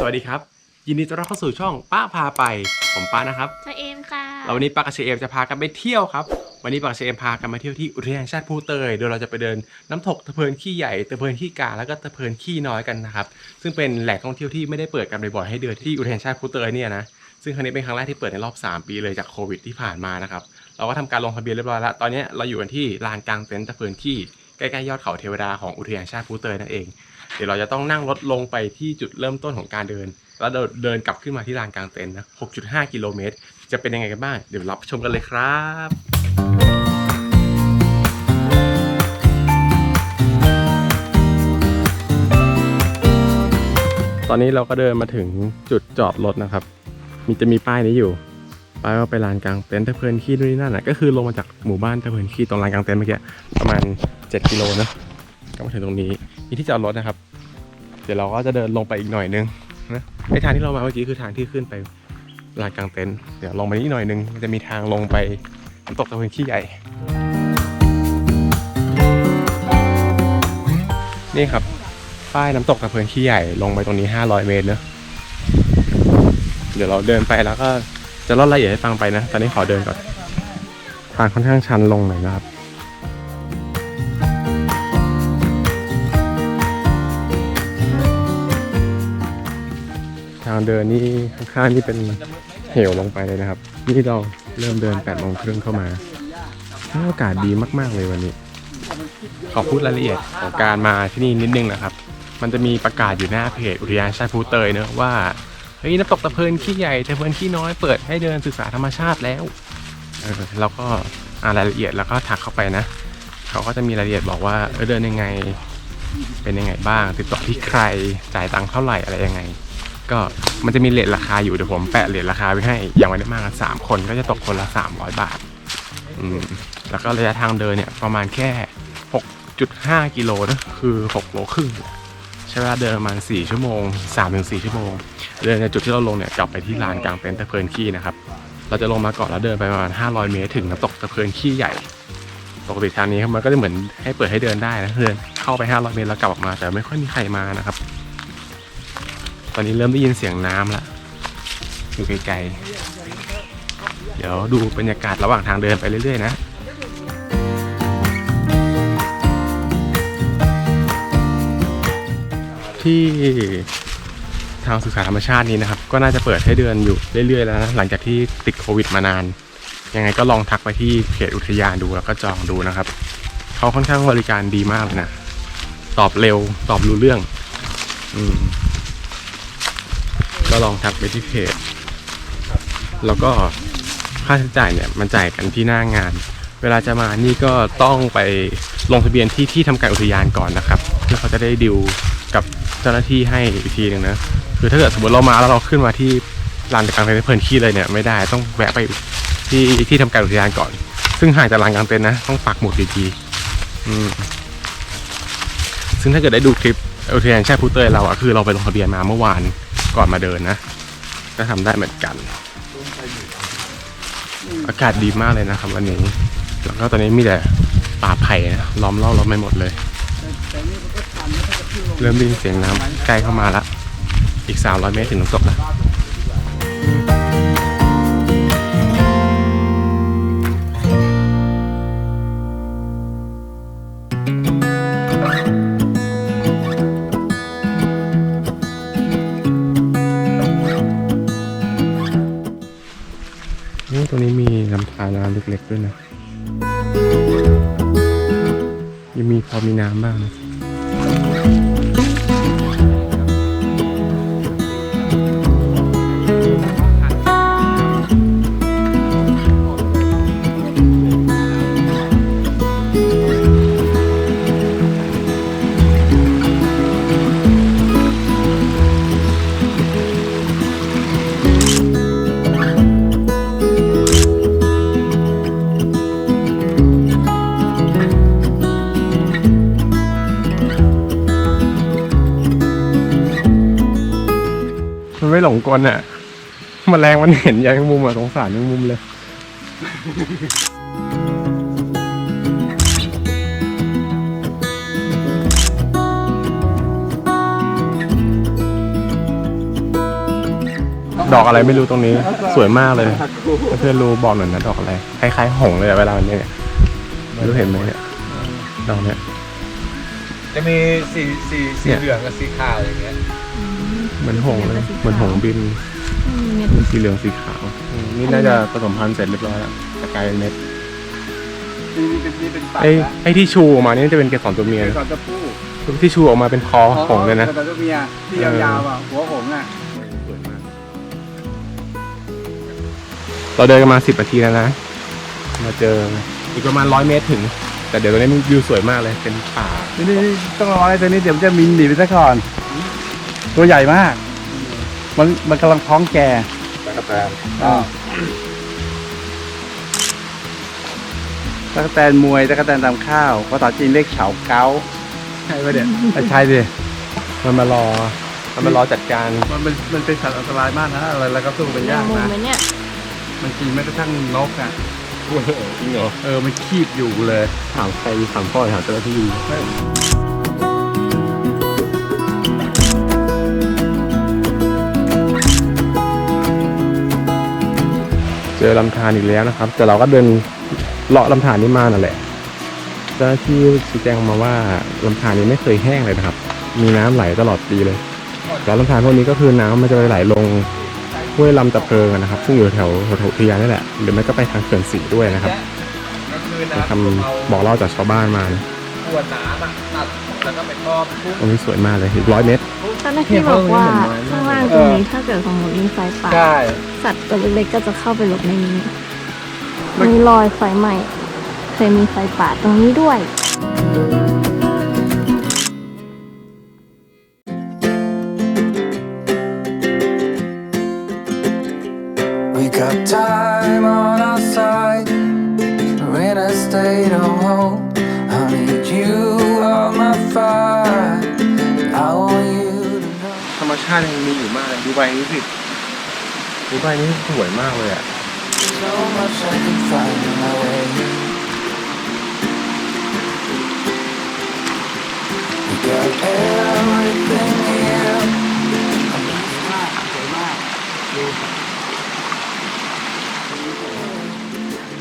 สวัสดีครับ ยินดีต้อนรับเข้าสู่ช่องป้าพาไป ผมป้านะครับเธอเอมค่ะเราวันนี้ป้ากับเชเอมจะพากันไปเที่ยวครับ วันนี้ป้ากับเชเอมพากันมาเที่ยวที่อุทยานแห่งชาติภูเตย โดยเราจะไปเดินน้ำตกตะเพินขี้ใหญ่ตะเพินขี้กาแล้วก็ตะเพินขี้น้อยกันนะครับ ซึ่งเป็นแหล่งท่องเที่ยวที่ไม่ได้เปิดกันบ่อยๆให้เดินที่อุทยานแห่งชาติภูเตยเนี่ยนะ ซึ่งครั้งนี้เป็นครั้งแรกที่เปิดในรอบ 3 ปีเลยจากโควิดที่ผ่านมานะครับ เราก็ทำการลงทะเบียนเรียบร้อยแล้ว ตอนนี้เราอยู่กันที่ลานกลางเต็นท์ตะเพินขี้ใกล้ๆยอดเขาเทวดาของอุทยานแห่งชาติภูเตยนั่นเอง เดี๋ยวเราจะต้องนั่งรถลงไปที่จุดเริ่มต้นของการเดิน แล้วเดินกลับขึ้นมาที่ลานกลางเต็นท์นะ 6.5 กิโลเมตร จะเป็นยังไงกันบ้าง เดี๋ยวรับชมกันเลยครับตอนนี้เราก็เดินมาถึงจุดจอดรถนะครับ มีจะมีป้ายนี้อยู่ ป้ายว่าไปลานกลางเต็นท์ตะเพลินขี้นู่นนี่นั่นนะก็คือลงมาจากหมู่บ้านตะเพลินขี้ตรงลานกลางเต็นท์เมื่อกี้ประมาณ 7 กิโลนะก็มาถึงตรงนี้ มีที่จอดรถนะครับ เดี๋ยวเราก็จะเดินลงไปอีกหน่อยนึงนะไอทางที่เรามาเมื่อกี้คือทางที่ขึ้นไปลานกลางเต็นท์เดี๋ยวลงไปนิดหน่อยนึงมันจะมีทางลงไปน้ำตกตะเพินขี้ใหญ่นี่ครับป้ายน้ำตกตะเพินขี้ใหญ่ลงไปตรงนี้ 500 เมตรเนอะเดี๋ยวเราเดินไปแล้วก็จะเล่ารายละเอียดให้ฟังไปนะ ตอนนี้ขอเดินก่อน ทางค่อนข้างชันลงหน่อยนะครับางเดินนี่ข้างๆนี่เป็นเหวลงไปเลยนะครับ นี่เราเริ่มเดิน8โมงครึ่งเข้ามาอากาศดีมากๆเลยวันนี้ ขอพูดรายละเอียดของการมาที่นี่นิดนึงนะครับ มันจะมีประกาศอยู่หน้าเพจอุทยานชาติภูเตยเนอะว่าเฮ้ยน้ำตกตะเพินขี้ใหญ่ตะเพินขี้น้อยเปิดให้เดินศึกษาธรรมชาติแล้วเออเราก็อ่านรายละเอียดแล้วก็ทักเข้าไปนะ เขาก็จะมีรายละเอียดบอกว่าเออเดินยังไง เป็นยังไงบ้าง ติดต่อที่ใครจ่ายตังค์เท่าไหร่อะไรยังไง ก็มันจะมีเลทราคาอยู่เดี๋ยวผมแปะเลทราคาไว้ให้ อย่างไม่ได้มากันสามคนก็จะตกคนละ300บาท อืมแล้วก็ระยะทางเดินเนี่ยประมาณแค่6.5กิโลนะคือ6โลครึ่งใช้เวลาเดินประมาณ4ชั่วโมง3-4ชั่วโมง เดินในจุดที่เราลงเนี่ยกลับไปที่ลานกลางเต็นท์ตะเพินขี้นะครับ เราจะลงมาก่อนแล้วเดินไปประมาณ500เมตรถึงน้ำตกตะเพินขี้ใหญ่ปกติทางนี้มันก็จะเหมือนให้เปิดให้เดินได้นะเดินเข้าไป 500 เมตรแล้วกลับออกมาแต่ไม่ค่อยมีใครมานะครับ อนนี้เริ่มได้ยินเสียงน้ำละอยู่ไกลๆ เดี๋ยวดูบรรยากาศระหว่างทางเดินไปเรื่อยๆนะที่ทางศึกษาธรรมชาตินี้นะครับ ก็น่าจะเปิดให้เดินอยู่เรื่อยๆแล้วนะหลังจากที่ติดโควิดมานาน ยังไงก็ลองทักไปที่เพจอุทยานดูแล้วก็จองดูนะครับเขาค่อนข้างบริการดีมากเลยนะ ตอบเร็วตอบรู้เรื่อง อืม ลองทักไปที่เพจแล้วก็ค่าใช้จ่ายเนี่ยมันจ่ายกันที่หน้างาน เวลาจะมานี่ก็ต้องไปลงทะเบียนที่ที่ทำการอุทยานก่อนนะครับเพื่อเขาจะได้ดิวกับเจ้าหน้าที่ให้อีกทีหนึ่งนะคือถ้าเกิดสมมติเรามาแล้วเราขึ้นมาที่ลานกลางเต็นท์เพลินขี้เลยเนี่ยไม่ได้ต้องแวะไปที่ที่ทำการอุทยานก่อน ซึ่งห่างจากลานกลางเต็นท์นะต้องปักหมุดดีๆอืมซึ่งถ้าเกิดได้ดูคลิปอุทยานแช่พูเตยเราอะคือเราไปลงทะเบียนมาเมื่อวาน ก่อนมาเดินนะ ก็ทำได้เหมือนกัน อากาศดีมากเลยนะครับวันนี้ แล้วก็ตอนนี้มีแต่ป่าไผ่นะล้อมรอบเราไม่หมดเลย เริ่มได้ยินเสียงน้ำใกล้เข้ามาละ อีก 300 เมตรถึงน้ำตกแล้ว มันไม่หลงกลอะมแมลงมันเห็นยางมุมอะสงสารยังมุมเลยดอกอะไรไม่รู้ตรงนี้ สวยมากเลยเพื่อนรู้บอกหน่อยนะดอกอะไรคล้ายๆหงเลยอะเวลามันเนี่ยไม่รู้เห็นไหมเนี่ยดอกเนี้ยจะมีสีสีสีเหลืองกับสีขาวอย่างเงี้ย มือนหงส์เลยเหมือนหงส์บินอืมเนี่ยเป็นสีเหลืองสีขาวอืมนี่น่าจะผสมพันธุ์เสร็จเรียบร้อยแล้วจะกลายเป็นเม็ดนี่นี่เป็นนี่เป็นปัดไอ้นะไอ้ที่ชูออกมานี่จะเป็นเกสรตัวเมียเป็นก่อนจะพูดที่ชูออกมาเป็นคอหงส์เลยนะก่อนจะเมียที่ยาวๆอะหัวหงส์อะเราเดินกันมาสิบนาทีแล้วนะ มาเจออีกประมาณร้อยเมตรถึง แต่เดี๋ยวตรงนี้มันวิวสวยมากเลย เป็นป่า นี่นี่นี่ต้องรอไอ้ตัวนี้เดี๋ยวมันจะมินหนีไปซะก่อน ตัวใหญ่มาก มันมันกำลังท้องแก่ตะกแตนอ่าตะกแตนมวยตะกแตนตำข้าวภาษาจีนเรียกเฉาเก้าใช่ปะเนี่ยใช่ดิมันมารอ มันมารอจัดการมันเป็นมันเป็นสัตว์อันตรายมากนะอะไรแล้วก็สู้มันยากมุมนะไหมเนี่ยมันกินแม้กระทั่งนกอะจริงเหรอเออมันคีบอยู่เลย ถามใครถามพ่อถามเจ้าหน้าที่ เจอลำธารอีกแล้วนะครับ แต่เราก็เดินเลาะลำธารนี้มานั่นแหละเจ้าหน้าที่ชี้แจงมาว่าลำธารนี้ไม่เคยแห้งเลยนะครับ มีน้ำไหลตลอดปีเลย แล้วลำธารพวกนี้ก็คือน้ำมันจะไหลลงห้วยลำตะเพิงอะนะครับ ซึ่งอยู่แถวแถวอุทยานนี่แหละ หรือไม่ก็ไปทางเขื่อนสีด้วยนะครับก็คือเป็นน้ำคำบอกเล่าจากชาวบ้านมานะขวดน้ำอะตัดแล้วก็ไปครอบทุกตรงนี้สวยมากเลยอีกร้อยเมตรเจ้าหน้าที่บอกว่าข้างล่างตรงนี้ถ้าเกิดสมมติมีไฟป่า ใช่ สัตว์ตัวเล็กๆก็จะเข้าไปหลบในนี้ มีรอยไฟไหม้เคยมีไฟป่าตรงนี้ด้วย เลยดูใบนี้สิดูใบนี้สวยมากเลยอะ So much I can find my way. We got everything here.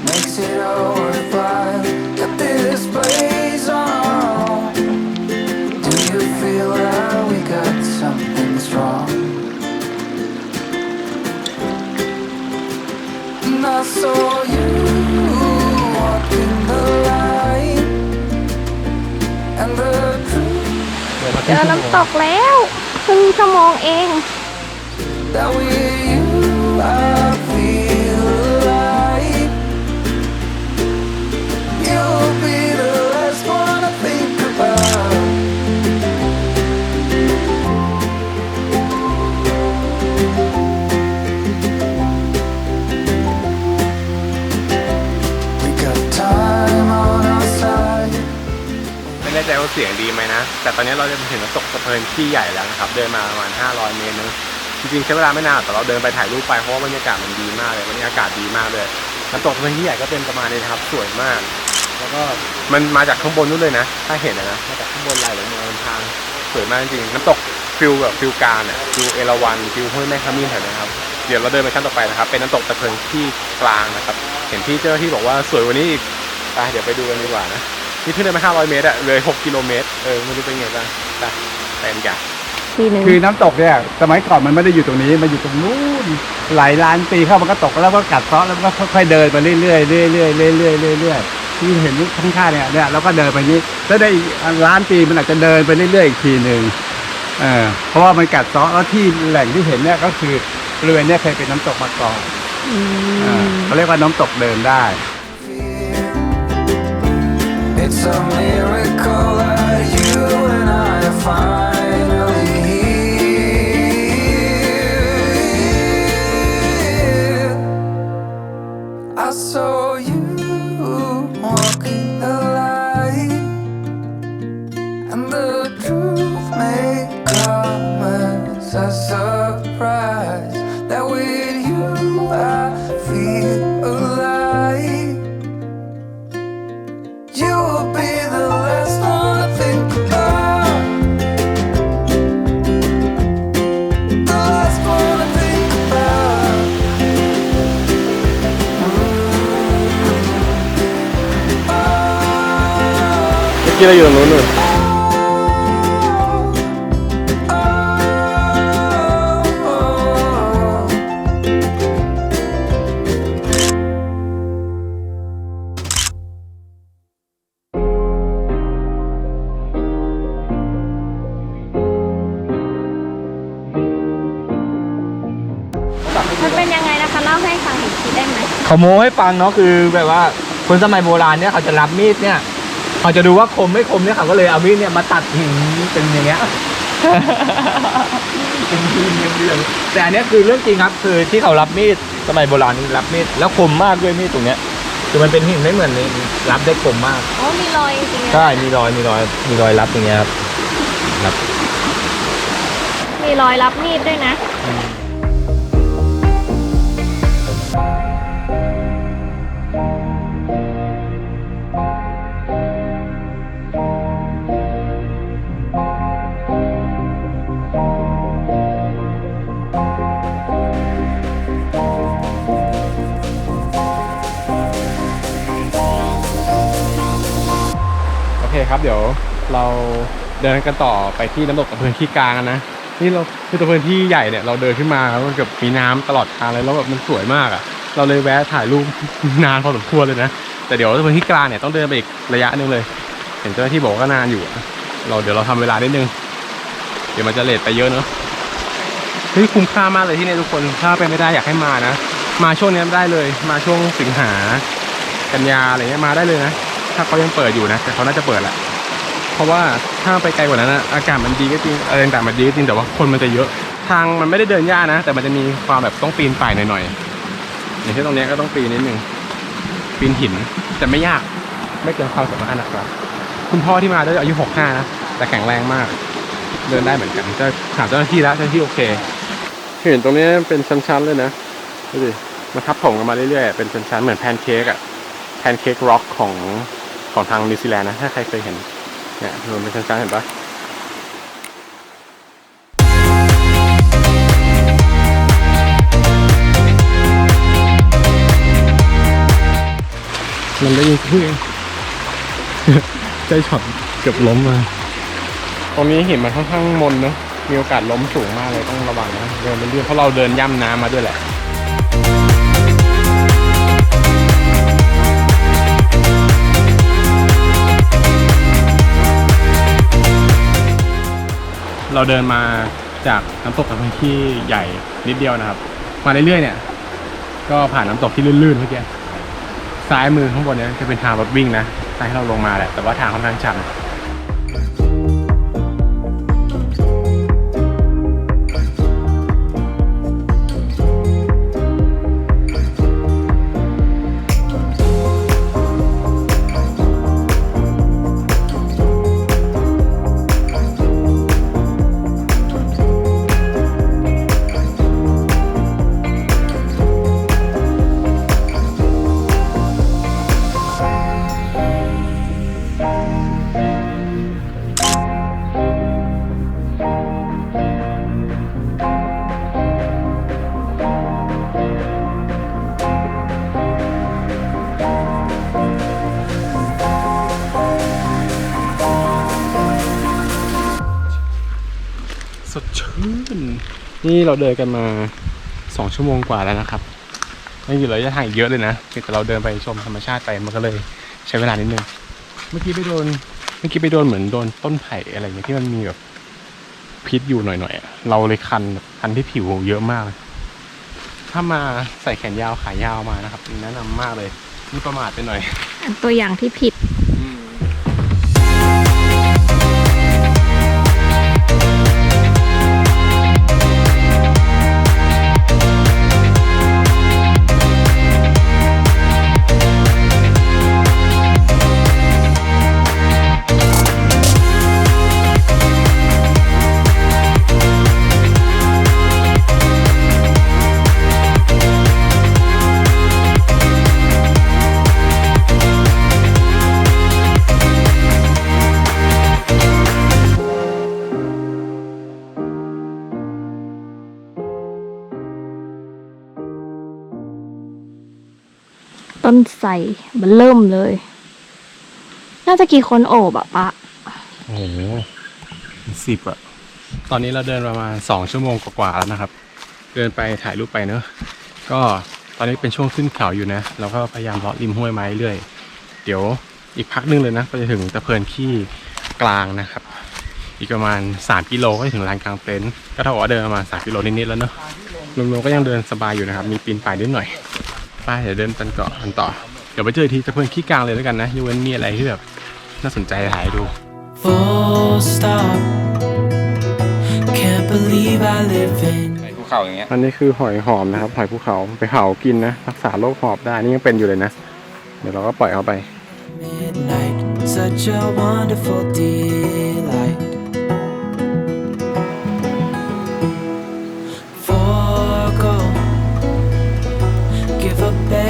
Makes it all worthwhile. Got this place เจอน้ำตกแล้วครึ่งชั่วโมงเอง แต่ตอนนี้เราจะไปถึงน้ำตกสะเพินที่ใหญ่แล้วนะครับ เดินมาประมาณ 500 เมตรนึงจริงๆใช้เวลาไม่นานแต่เราเดินไปถ่ายรูปไปเพราะว่าบรรยากาศมันดีมากเลยบรรยากาศดีมากเลยน้ำตกสะเพินที่ใหญ่ก็เป็นประมาณนี้นะครับสวยมาก แล้วก็มันมาจากข้างบนนู้นเลยนะ ถ้าเห็นนะมาจากข้างบนไหลลงมาบนทางสวยมากจริงๆน้ำตกฟิลแบบฟิลการอะฟิลเอราวันฟิลห้วยแม่ขมิ้นแถวนี้ครับเดี๋ยวเราเดินไปขั้นต่อไปนะครับ เป็นน้ำตกตะเพิงที่กลางนะครับ เห็นพี่เจ้าหน้าที่บอกว่าสวยกว่านี้อีกไปเดี๋ยวไปดูกันดีกว่านะ นี่ขึ้นได้มา500เมตรอะเลย6กิโลเมตร เออไม่รู้เป็นไงบ้างไปไปกันกันทีหนึ่งคือน้ำตกเนี่ยสมัยก่อนมันไม่ได้อยู่ตรงนี้มันอยู่ตรงนู้นหลายล้านปีเข้ามันก็ตกแล้วก็กัดเซาะแล้วมันก็ค่อยๆเดินไปเรื่อยๆเรื่อยๆเรื่อยๆเรื่อยๆเรื่อยๆที่เห็นข้างๆเนี่ยเนี่ยแล้วก็เดินไปนี้แล้วได้อีกล้านปีมันอาจจะเดินไปเรื่อยๆอีกทีหนึ่งเออเพราะว่ามันกัดเซาะแล้วที่แหล่งที่เห็นเนี่ยก็คือบริเวณเนี้เคยเป็นน้ำตกมาก่อนอือ่ามเขาเรียกว่าน้ำตกเดินได้ It's a miracle that you and I are กี้เราอยู่ตรงนู้นนู่นมันเป็นยังไงนะคะเล่าให้ฟังอีกทีได้ไหมเขาโม้ให้ฟังเนาะคือแบบว่าคนสมัยโบราณเนี่ยเขาจะรับมีดเนี่ย เขาจะดูว่าคมไม่คมเนี่ยเขาก็เลยเอามีดเนี่ยมาตัดหินเป็นอย่างเงี้ย เป็นทีมเรียงๆแต่อันเนี้ยคือเรื่องจริงครับ คือที่เขารับมีดสมัยโบราณนี่รับมีดแล้วคมมากด้วยมีดตรงเนี้ย คือมันเป็นหินไม่เหมือนนี่รับได้คมมากอ๋อมีรอยจริงๆนะใช่มีรอยมีรอยมีรอยรับอย่างเงี้ยครับรับมีรอยรับมีดด้วยนะโอเครับ เดี๋ยวเราเดินกันต่อไปที่น้ำตกตะเพินที่กลางนะนี่เราคือตะเพินที่ใหญ่เนี่ยเราเดินขึ้นมาแล้วมันเกือบมีน้ำตลอดทางเลยแล้วแบบมันสวยมากอะ่ะ เราเลยแวะถ่ายรูปนานพอสมควรเลยนะแต่เดี๋ยวตะเพินที่กลางเนี่ยต้องเดินไปอีกระยะนึงเลย เห็นเจ้าหน้าที่บอกก็นานอยู่เราเดี๋ยวเราทำเวลานิดนึง เดี๋ยวมันจะเลทไปเยอะเนอะเฮ้ยคุ้มค่ามากเลยที่เนี่ยทุกคนถ้าเป็นไม่ได้อยากให้มานะมาช่วงนี้ได้เลย มาช่วงสิงหากันยาอะไรเงี้ยมาได้เลยนะ ถ้าเขายังเปิดอยู่นะ แต่เขาน่าจะเปิดแหละเพราะว่าถ้าไปไกลกว่านั้นนะอากาศมันดีก็จริงอะไรต่างๆมันดีก็จริงแต่ว่าคนมันจะเยอะ ทางมันไม่ได้เดินยากนะ แต่มันจะมีความแบบต้องปีนป่ายหน่อยๆอย่างเช่นตรงนี้ก็ต้องปีนนิดนึงปีนหินแต่ไม่ยากไม่เกินความสามารถนะครับ คุณพ่อที่มาด้วยอายุ 65 นะ แต่แข็งแรงมาก เดินได้เหมือนกันจะถามเจ้าหน้าที่แล้วเจ้าหน้าที่โอเค เห็นตรงนี้เป็นชั้นๆเลยนะดูดิมาทับถมกันมาเรื่อยๆ เป็นชั้นๆ เหมือนแพนเค้กอะแพนเค้กร็อกของ ของทางนิวซีแลนด์นะ ถ้าใครเคยเห็น เนี่ยมันเป็นชั้นๆเห็นปะมันได้ยินเพื่อนใจช็อตเกือบล้มมา ตรงนี้เห็นมันค่อนข้างมนเนอะมีโอกาสล้มสูงมากเลยต้องระวังนะเดินเป็นเรื่องเพราะเราเดินย่ำน้ำมาด้วยแหละ เราเดินมาจากน้ำตกเป็นที่ใหญ่นิดเดียวนะครับ มาเรื่อยๆเนี่ย ก็ผ่านน้ำตกที่ลื่นๆเมื่อกี้ซ้ายมือข้างบนเนี่ยจะเป็นทางรถวิ่งนะทางให้เราลงมาแหละแต่ว่าทางค่อนข้างชัน นี่เราเดินกันมาสองชั่วโมงกว่าแล้วนะครับยังอยู่ระยะทางอีกเยอะเลยนะแต่เราเดินไปชมธรรมชาติไปมันก็เลยใช้เวลานิดนึง เมื่อกี้ไปโดน เมื่อกี้ไปโดนเหมือนโดนต้นไผ่อะไรอย่างเงี้ยที่มันมีแบบพิษอยู่หน่อยๆอะเราเลยคันคันที่ผิวเยอะมากเลยถ้ามาใส่แขนยาวขายาวมานะครับแนะนำมากเลยนี่ประมาทไปหน่อยอันตัวอย่างที่ผิด ต้นไทรมันเริ่มเลย น่าจะกี่คนโอบอะปะโอ้โหสิบอะตอนนี้เราเดินประมาณสองชั่วโมงกว่าๆแล้วนะครับ เดินไปถ่ายรูปไปเนอะก็ตอนนี้เป็นช่วงขึ้นเขาอยู่นะเราก็พยายามเลาะริมห้วยไม้เรื่อย เดี๋ยวอีกพักนึงเลยนะก็จะถึงตะเพินขี้กลางนะครับ อีกประมาณ 3 กิโลก็จะถึงลานกลางเต็นท์ก็เท่ากับว่าเดินประมาณ3กิโลนิดๆแล้วเนอะรวมๆก็ยังเดินสบายอยู่นะครับ มีปีนป่ายนิดหน่อย ไปเดี๋ยวเดินกันเกาะกันต่อ เดี๋ยวไปเจอที่ตะเพินขี้กลางเลยแล้วกันนะยกเว้นมีอะไรที่แบบน่าสนใจถ่ายให้ดู Full stop. Can't believe I live in ในภูเขาอย่างเงี้ย อันนี้คือหอยหอมนะครับหอยภูเขาไปเผากินนะรักษาโรคหอบได้นี่ยังเป็นอยู่เลยนะ เดี๋ยวเราก็ปล่อยเขาไป midnight. Such a wonderful delight.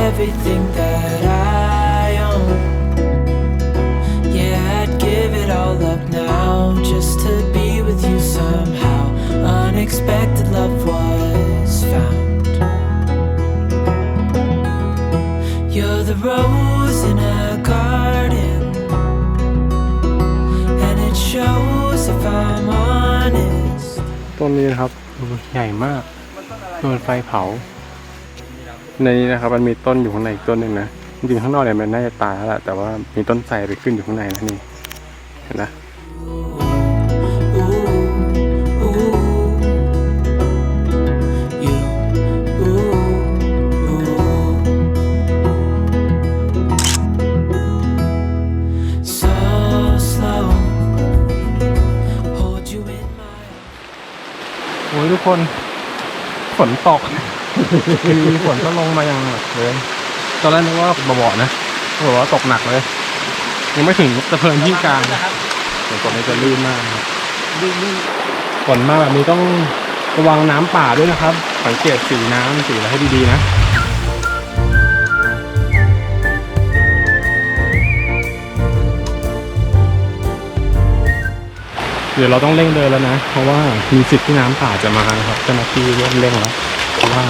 everything that I own. Yeah, I'd give it all up now just to be with you somehow. Unexpected love was found. You're the rose in a garden, and it shows if I'm honest. ต้นนี้นะครับใหญ่มากโดนไฟเผา ในนี้นะครับมันมีต้นอยู่ข้างในอีกต้นหนึ่งนะจริงๆข้างนอกเนี่ยมันน่าจะตายแล้วแหละแต่ว่ามีต้นไทรไปขึ้นอยู่ข้างในนะนี่เห็นนะ Ooh, ooh, you, ooh, ooh. So slow, hold you in my โอ้ยทุกคนฝนตก คือฝนก็ลงมาอย่างหนักเลยตอนแรกนึกว่าเบาๆนะบอกว่าตกหนักเลย ยังไม่ถึงตะเพินที่กลางฝนตกนี่จะลื่นมากนะครับฝนมาแบบนี้ต้องระวังน้ำป่าด้วยนะครับ สังเกตสีน้ำสีอะไรให้ดีๆนะเดี๋ยวเราต้องเร่งเดินแล้วนะ เพราะว่ามีสิทธิ์ที่น้ำป่าจะมานะครับเจ้าหน้าที่เริ่มเร่งแล้วเพ ราะว่า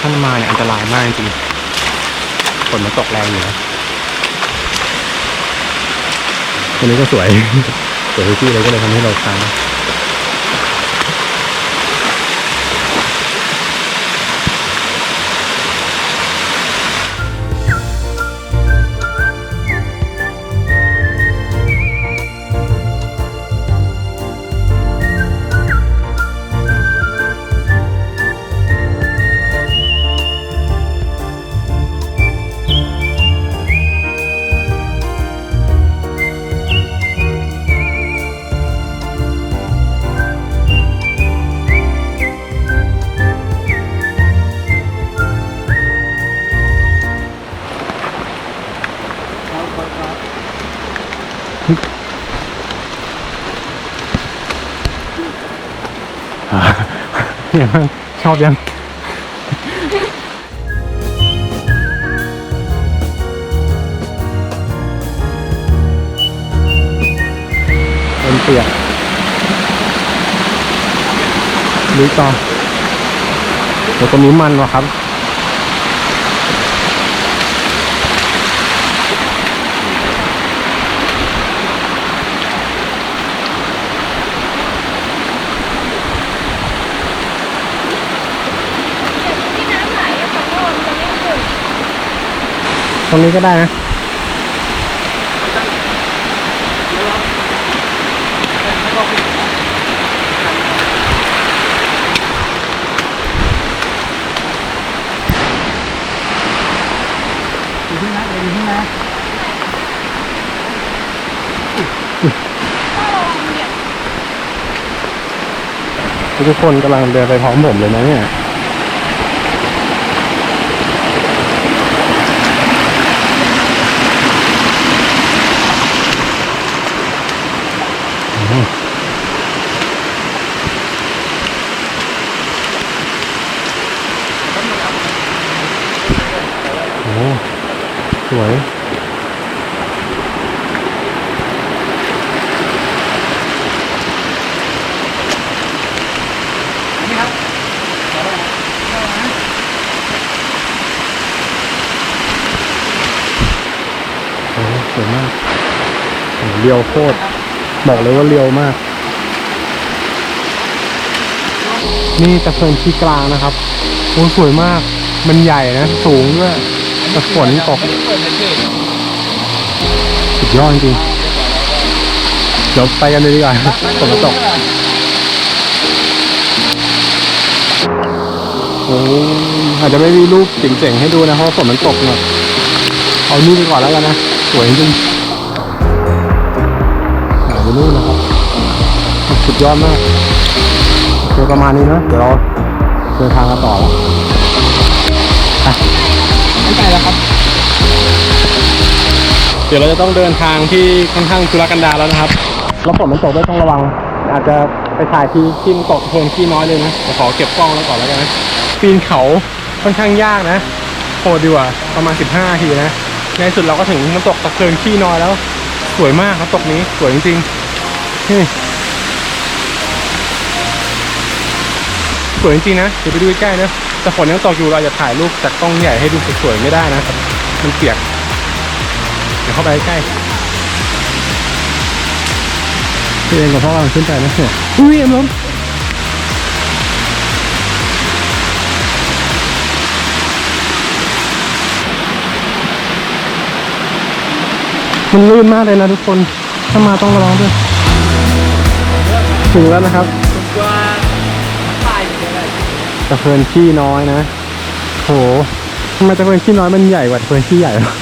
ถ้ามันมาเนี่ยอันตรายมากจริงฝนมันตกแรงอยู่นะตัวนี้ก็สวย สวยที่เลยก็เลยทำให้เราค้าง ยังชอบยังเป็นเปียกลุยต่อเดี๋ยวตรงนี้มันวะครับ ตรงนี้ก็ได้นะอยู่ที่นั่นอยู่ที่นั่นทุกคนกำลังเดินไปพร้อมผมเลยนะเนี่ย โอ้โหส วยโอ้โหสวยมากเรียวโคตร บอกเลยว่าเรียวมาก นี่ตะเพินที่กลางนะครับโอ้สวยมาก มันใหญ่นะ สูงด้วย แต่ฝนตกอันนี้เปิดจรอสุดยอดจริงเดี๋ยวไปกันเลยดีกว่าฝนตกโอ้อาจจะไม่มีรูปเจ๋งๆให้ดูนะเพราะฝนมันตกหน่อยเอานี่ไปก่อนแล้วกันนะ สวยจริงหายไปนู่นนะครับสุดยอดมากโอเคประมาณนี้นะเดี๋ยวเราเดินทางกันต่อแล้ว ไม่ไกลแล้วครับ เดี๋ยวเราจะต้องเดินทางที่ค่อนข้างทุรกันดารแล้วนะครับ แล้วฝนมันตกด้วยต้องระวัง อาจจะไปถ่ายที่ที่มันตกเพลินที่น้อยเลยนะแต่ขอเก็บกล้องแล้วก่อนแล้วกันนะปีนเขาค่อนข้างยากนะโหดดีกว่าประมาณ 15นาทีนะในที่สุดเราก็ถึงน้ำตกตะเพิงขี้น้อยแล้ว สวยมากน้ำตกนี้สวยจริงๆนี่สวยจริงๆนะเดี๋ยวไปดูใกล้ๆนะ แต่ฝนยังตกอยู่เราจะถ่ายรูปจากกล้องใหญ่ให้ดูสวยๆไม่ได้นะครับ มันเปียก เดี๋ยวเข้าไปใกล้พี่เองกับพ่อกำลังขึ้นไปนะเนี่ยอุ้ยเอ็มล้มมันลื่นมากเลยนะทุกคน ถ้ามาต้องระวังด้วย ถึงแล้วนะครับะเพินขี้น้อยนะ โหทำไมตะเพินขี้น้อยมันใหญ่กว่าตะเพินขี้ใหญ่วะ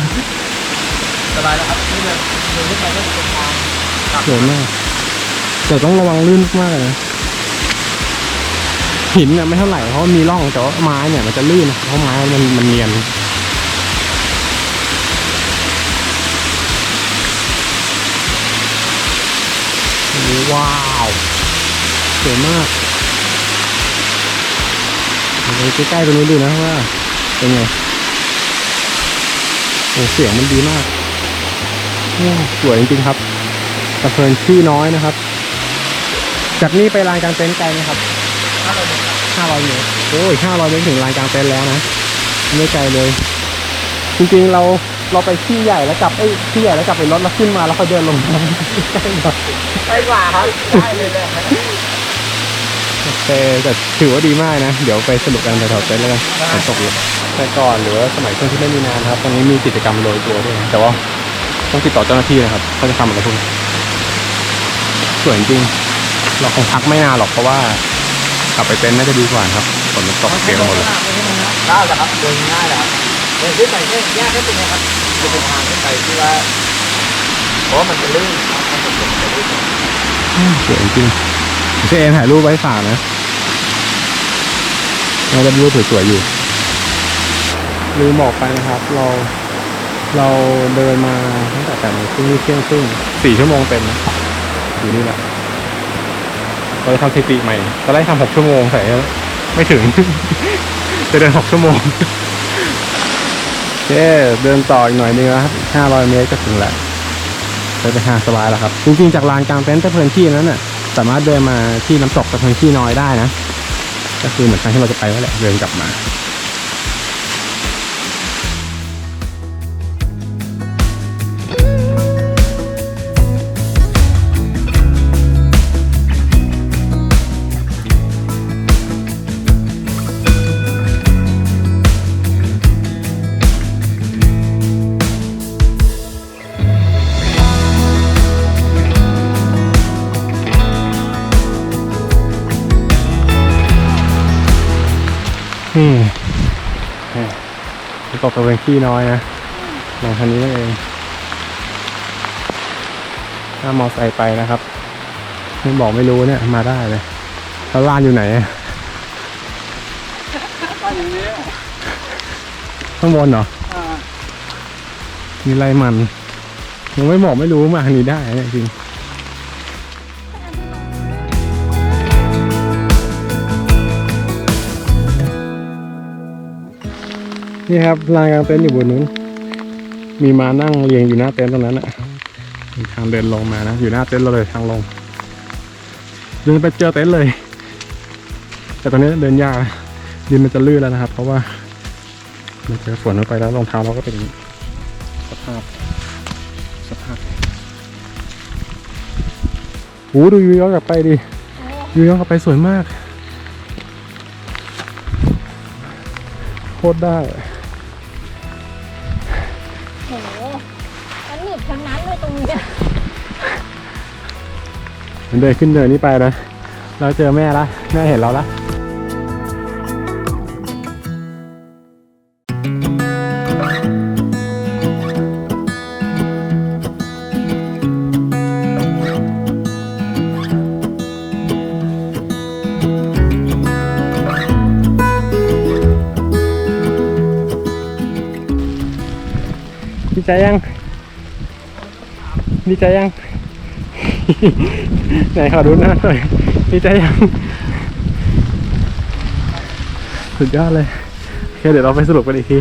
สบายแล้วครับนี่เลยเดินขึ้นไปก็เป็นทางสวยมากแต่ต้องระวังลื่นมากเลยนะหินเนี่ยไม่เท่าไหร่เพราะมีร่องแต่ว่าไม้เนี่ยมันจะลื่นเพราะไม้มันมันเนียนว้าวสวยมาก ใกล้ๆตรงนี้ดูนะว่าเป็นไงโอ้เสียงมันดีมากโอ้สวยจริงๆครับตะเพินขี้น้อยนะครับ จากนี้ไปลานกลางเต็นท์ไกลไหมครับ500เมตรโอ้ย500เมตรถึงลานกลางเต็นท์แล้วนะไม่ไกลเลย จริงๆเราเราไปที่ใหญ่แล้วกลับไอ้ยที่ใหญ่แล้วกลับไปรถแล้วขึ้นมาแล้วค่อยเดินลงมาใกล้กว่าไปกว่าครับได้เลย เลยโอเคแต่ถือว่าดีมากนะ เดี๋ยวไปสรุปกันแถวๆเต็นท์แล้วกันฝนตกอยู่แต่ก่อนหรือว่าสมัยช่วงที่ไม่มีงานนะครับตรงนี้มีกิจกรรมโรยตัวด้วยนะแต่ว่าต้องติดต่อเจ้าหน้าที่นะครับเขาจะทำอะไรพวกนี้สวยจริงเราคงพักไม่นานหรอกเพราะว่ากลับไปเต็นท์น่าจะดีกว่าครับฝนมันตกเปียกหมดเลยได้แล้วครับเดินง่ายแล้วครับเดินขึ้นไปแค่แยกแค่ตรงนี้ครับจะเป็นทางขึ้นไปที่ว่าเพราะว่ามันจะลื่นครับมันจะลื่นสวยจริง เชเอ็นถ่ายรูปไว้ฝากนะเราจะรูปสวยๆอยู่ ลืมบอกไปนะครับ เราเราเดินมาตั้งแต่แปดโมงครึ่งที่เที่ยงครึ่งสี่ชั่วโมงเต็มนะอยู่นี่แหละเราจะทำสถิติใหม่ตอนแรกทำหกชั่วโมงใส่ไม่ถึง จะเดินหกชั่วโมงโอเคเดินต่ออีกหน่อยนึงนะครับห้าร้อยเมตรก็ถึงแล้วเดินไปหาสบายแล้วครับ จริงๆจากลานกลางเต็นท์ตะเพินขี้นั้นน่ะ สามารถเดินมาที่น้ำตกตะพินขี้น้อยได้นะ ก็คือเหมือนทางที่เราจะไปนั่นแหละเดินกลับมา น้ำตกตะเพินขี้น้อยนะลองทางนี้นั่นเอง ถ้ามอไซค์ไปนะครับไม่บอกไม่รู้เนี่ยมาได้เลยแล้วลานอยู่ไหนอะข้างบนเหรอมีไรมันยังไม่บอกไม่รู้มาทางนี้ได้เนี่ยจริง นี่ครับลานกลางเต็นท์อยู่บนนู้น มีมานั่งเรียงอยู่หน้าเต็นท์ตรงนั้นอะมีทางเดินลงมานะ อยู่หน้าเต็นท์เราเลยทางลง เดินไปเจอเต็นท์เลย แต่ตอนนี้เดินยากนะดินมันจะลื่นแล้วนะครับ เพราะว่า มันเจอฝนเข้าไปแล้วรองเท้าเราก็เป็นสภาพสภาพโอ้ดูวิวย้อนกลับไปดิวิวย้อนกลับไปสวยมากโคตรได้ เดินขึ้นเดินนี้ไปนะ เราเจอแม่ละ แม่เห็นเราละดีใจยัง ดีใจยัง ไหนขอดูหน้าหน่อยดีใจยัง สุดยอดเลยโอเคเดี๋ยวเราไปสรุปกันอีกที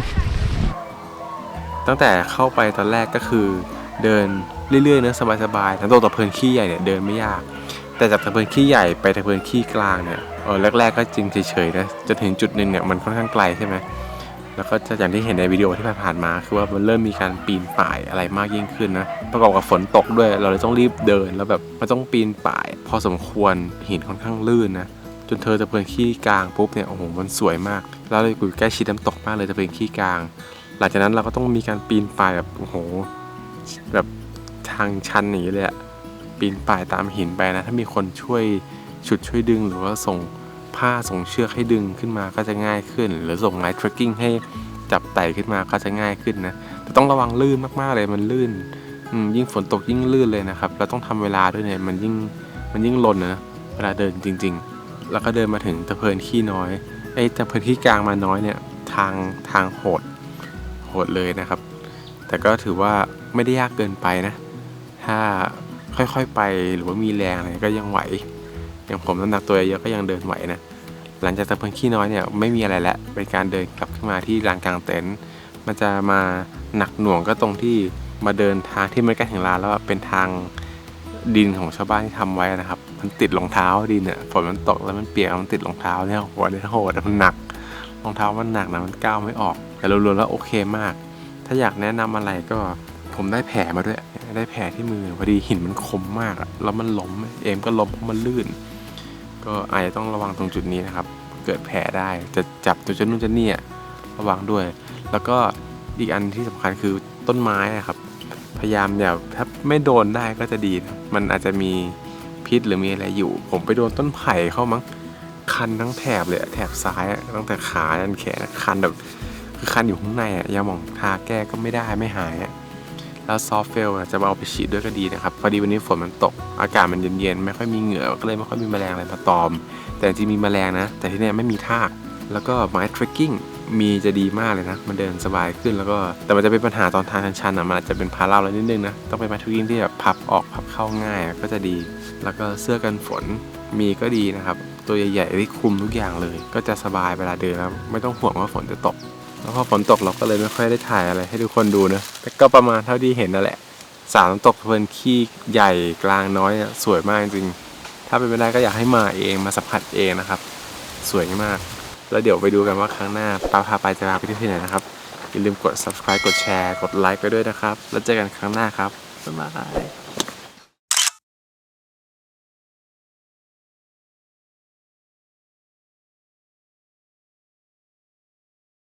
ตั้งแต่เข้าไปตอนแรกก็คือ เดินเรื่อยๆเนื้อะสบายๆทั้งตัวตะเพินขี้ใหญ่เนี่ยเดินไม่ยาก แต่จากตะเพินขี้ใหญ่ไปตะเพินขี้กลางเนี่ยเออแรกๆก็จริงเฉยๆนะจนถึงจุดหนึ่งเนี่ยมันค่อนข้างไกลใช่ไหม แล้วก็จะอย่างที่เห็นในวิดีโอที่ผ่านมา คือว่ามันเริ่มมีการปีนป่ายอะไรมากยิ่งขึ้นนะ ประกอบกับฝนตกด้วย เราเลยต้องรีบเดิน แล้วแบบมันต้องปีนป่าย พอสมควรหินค่อนข้างลื่นนะ จนเธอจะเพลินขี้กลางปุ๊บเนี่ย โอ้โห มันสวยมาก แล้วเราอยู่ใกล้ชิดน้ำตกมากเลยจะเพลินขี้กลาง หลังจากนั้นเราก็ต้องมีการปีนป่ายแบบ โอ้โห แบบทางชันอย่างนี้เลยอะปีนป่ายตามหินไปนะ ถ้ามีคนช่วยฉุดช่วยดึงหรือว่าส่ง ผ้าส่งเชือกให้ดึงขึ้นมาก็จะง่ายขึ้น หรือส่งไม้ trekking ให้จับไต่ขึ้นมาก็จะง่ายขึ้นนะแต่ต้องระวังลื่นมากๆเลยมันลื่นยิ่งฝนตกยิ่งลื่นเลยนะครับเราต้องทำเวลาด้วยเนี่ยมันยิ่งมันยิ่งลนนะเวลาเดินจริง ๆ แล้วก็เดินมาถึงตะเพินขี้น้อยไอ้ตะเพินขี้กลางมาน้อยเนี่ยทางทางโหดโหดเลยนะครับ แต่ก็ถือว่าไม่ได้ยากเกินไปนะ ถ้าค่อยๆไปหรือว่ามีแรงอะไรก็ยังไหวอย่างผมน้ำหนักตัวเยอะก็ยังเดินไหวนะ หลังจากตะเพินขี้น้อยเนี่ยไม่มีอะไรแล้วเป็นการเดินกลับขึ้นมาที่ลานกลางเต็นท์มันจะมาหนักหน่วงก็ตรงที่มาเดินทางที่ไม่ใกล้ถึงร้านแล้วเป็นทางดินของชาวบ้านที่ทำไว้นะครับ มันติดรองเท้าดินเนี่ยฝนมันตกแล้วมันเปียกมันติดรองเท้าเนี่ยหัวเนี่ยโหดมันหนักรองเท้ามันหนักนะมันก้าวไม่ออก แต่รวมๆแล้วโอเคมาก ถ้าอยากแนะนำอะไรก็ผมได้แผลมาด้วย ได้แผลที่มือพอดีหินมันคมมากอะแล้วมันล้มเอมก็ล้มเพราะมันลื่น ก็อาจจะต้องระวังตรงจุดนี้นะครับ เกิดแผลได้จะจับตัวจะนู่นจะนี่อะระวังด้วย แล้วก็อีกอันที่สำคัญคือต้นไม้อะครับ พยายามอย่าถ้าไม่โดนได้ก็จะดีนะมันอาจจะมีพิษหรือมีอะไรอยู่ ผมไปโดนต้นไผ่เข้ามั้งคันทั้งแถบเลยแถบซ้ายตั้งแต่ขายันแขนคันแบบคือคันอยู่ข้างในอะยาหมองทาแก้ก็ไม่ได้ไม่หายอะ แล้วซอฟเฟลอะจะเอาไปฉีดด้วยก็ดีนะครับ พอดีวันนี้ฝนมันตก อากาศมันเย็นๆ ไม่ค่อยมีเหงื่อ ก็เลยไม่ค่อยมีแมลงอะไรมาตอม แต่จริงมีแมลงนะ แต่ที่นี่ไม่มีทาก แล้วก็ไม้ trekking มีจะดีมากเลยนะ มันเดินสบายขึ้นแล้วก็ แต่มันจะเป็นปัญหาตอนทางชันๆอะ มันอาจจะเป็นพาราเรานิดนึงนะ ต้องเป็นไม้ trekking ที่แบบพับออกพับเข้าง่ายอะก็จะดี แล้วก็เสื้อกันฝนมีก็ดีนะครับ ตัวใหญ่ๆที่คุมทุกอย่างเลย ก็จะสบายเวลาเดินแล้วไม่ต้องห่วงว่าฝนจะตก แล้วพอฝนตกเราก็เลยไม่ค่อยได้ถ่ายอะไรให้ทุกคนดูนะแต่ก็ประมาณเท่าที่เห็นนั่นแหละ สามน้ำตกเพลินขี้ใหญ่กลางน้อยสวยมากจริง ถ้าเป็นไปได้ก็อยากให้มาเองมาสัมผัสเองนะครับ สวยมาก แล้วเดี๋ยวไปดูกันว่าครั้งหน้าปาพาไปจะพาไปที่ไหนนะครับอย่าลืมกด subscribe กดแชร์ กดไลค์ไปด้วยนะครับ แล้วเจอกันครั้งหน้าครับบ๊ายบาย